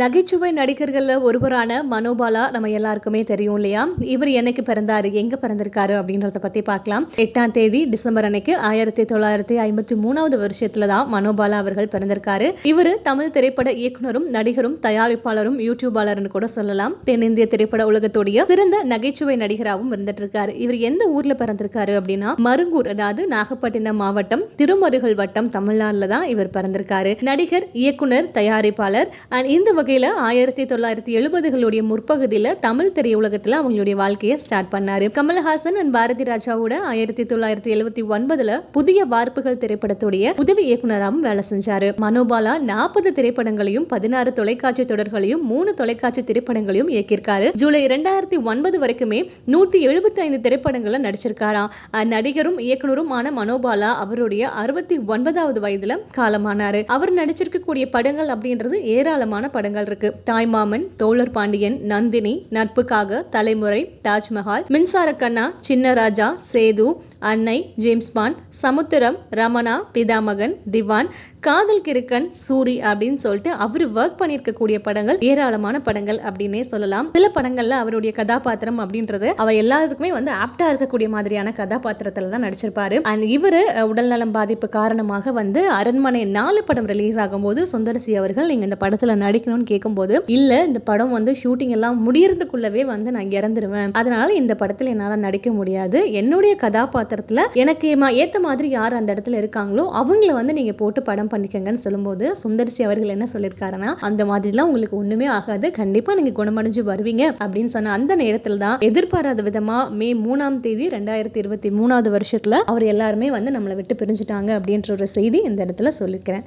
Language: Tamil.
நகைச்சுவை நடிகர்களில் ஒருவரான மனோபாலா நம்ம எல்லாருக்குமே தெரியும் இல்லையா? இவர் என்னைக்கு பிறந்தாரு? எங்க பிறந்திருக்காரு? அப்படின்றத பத்தி பார்க்கலாம். எட்டாம் தேதி டிசம்பர் அன்னைக்கு ஆயிரத்தி தொள்ளாயிரத்தி ஐம்பத்தி மூணாவது வருஷத்துல தான் மனோபாலா அவர்கள் பிறந்திருக்காரு. இவர் தமிழ் திரைப்பட இயக்குனரும் நடிகரும் தயாரிப்பாளரும் யூடியூபாளர்னு கூட சொல்லலாம். தென்னிந்திய திரைப்பட உலகத்துடைய சிறந்த நகைச்சுவை நடிகராகவும் இருந்துட்டு இருக்காரு இவர் எந்த ஊர்ல பிறந்திருக்காரு அப்படின்னா மருங்கூர் அதாவது நாகப்பட்டினம் மாவட்டம் திருமருகல் வட்டம் தமிழ்நாடுல தான் இவர் பிறந்திருக்காரு. நடிகர் இயக்குனர் தயாரிப்பாளர் அண்ட் இந்த வகையில் ஆயிரத்தி தொள்ளாயிரத்தி எழுபதுகளுடைய முற்பகுதியில் தமிழ் திரையுலகத்தில் அவங்களுடைய வாழ்க்கையை ஸ்டார்ட் பண்ணாரு. கமல்ஹாசன் அண்ட் பாரதி ராஜாவோட ஆயிரத்தி தொள்ளாயிரத்தி எழுபத்தி ஒன்பதுல புதிய வார்ப்புகள் திரைப்படத்துடைய உதவி இயக்குனராகவும் வேலை செஞ்சாரு. மனோபாலா நாற்பது திரைப்படங்களையும் பதினாறு தொலைக்காட்சி தொடர்களையும் மூணு தொலைக்காட்சி திரைப்படங்களையும் இயக்கியிருக்காரு. ஜூலை இரண்டாயிரத்தி ஒன்பது வரைக்குமே நூத்தி எழுபத்தி ஐந்து திரைப்படங்களை நடிச்சிருக்காராம் நடிகரும் இயக்குனருமான மனோபாலா அவருடைய அறுபத்தி ஒன்பதாவது வயதுல காலமானாரு. அவர் நடிச்சிருக்கக்கூடிய படங்கள் அப்படின்றது ஏராளமான படங்கள் இருக்கு. தாய்மாமன் தோழர் பாண்டியன் நந்தினி நட்புக்காக தலைமுறை தாஜ்மஹால் மின்சார கண்ணா சின்ன ராஜா சேது அன்னை ஜேம்ஸ் பாண்ட் சமுத்திரம் ரமணா பிதாமகன் திவான் காதல் கிருக்கன் சூரி அப்படின்னு சொல்லிட்டு அவர் ஒர்க் பண்ணியிருக்கக்கூடிய படங்கள் ஏராளமான படங்கள் அப்படின்னே சொல்லலாம். சில படங்கள்ல அவருடைய கதாபாத்திரம் அப்படின்றது அவ எல்லாத்துக்குமே வந்து ஆப்டா இருக்கக்கூடிய மாதிரியான கதாபாத்திரத்துல தான் நடிச்சிருப்பாரு. அண்ட் இவர் உடல்நலம் பாதிப்பு காரணமாக வந்து அரண்மனை நாலு படம் ரிலீஸ் ஆகும்போது சுந்தரசி அவர்கள் நீங்க இந்த படத்துல நடிக்கணும்னு கேட்கும்போது இல்ல இந்த படம் வந்து ஷூட்டிங் எல்லாம் முடியறதுக்குள்ளவே வந்து நான் இறந்துருவேன். அதனால இந்த படத்துல என்னால நடிக்க முடியாது. என்னுடைய கதாபாத்திரத்துல எனக்கு ஏத்த மாதிரி யார் அந்த இடத்துல இருக்காங்களோ அவங்கள வந்து நீங்க போட்டு படம் பண்ணிக்கங்கன்னு சொல்லும்போது சுந்தரிசி அவர்கள் என்ன சொல்லியிருக்காருன்னா அந்த மாதிரிலாம் உங்களுக்கு ஒண்ணுமே ஆகாது. கண்டிப்பா நீங்க குணமடைஞ்சு வருவீங்க. அப்படின்னு சொன்ன அந்த நேரத்துல தான் எதிர்பாராத விதமா மே மூணாம் தேதி ரெண்டாயிரத்தி இருபத்தி மூணாவது வருஷத்துல அவர் எல்லாருமே வந்து நம்மளை விட்டு பிரிஞ்சுட்டாங்க அப்படின்ற ஒரு செய்தி இந்த இடத்துல சொல்லியிருக்கிறேன்